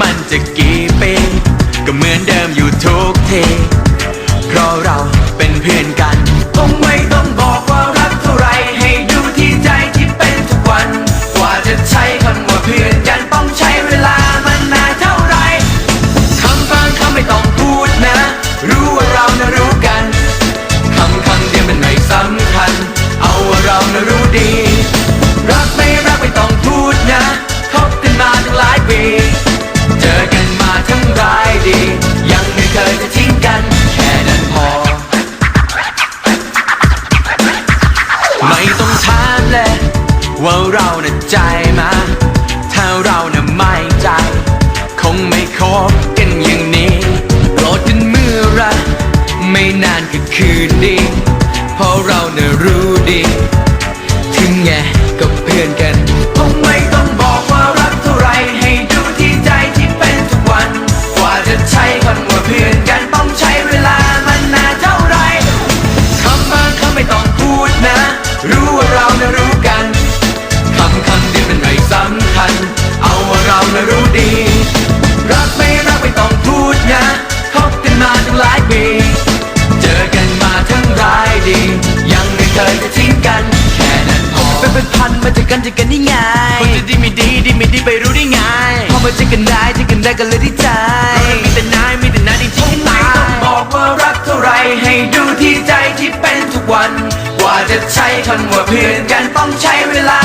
มันจะกี่ปีก็เหมือนเดิมอยู่ทุกที เพราะเราเป็นเพื่อนกัน คงไม่ต้อง น่ะใจมา ถ้าเราน่ะไม่ใจ คงไม่คบกันอย่างนี้โกรธกันเมื่อไรไม่นานก็คืนดี เพราะเราน่ะรู้ดี ถึงไง คนจะดีไม่ดีดีไม่ดีไปรู้ได้ไง พอมาเจอกันได้เจอกันได้ก็เลยดีใจมีแต่นายมีแต่นายจริงๆไม่ต้องบอกว่ารักเท่าไรให้ดูที่ใจที่เป็นทุกวัน กว่าจะใช้คำว่าเพื่อนกันต้องใช้เวลา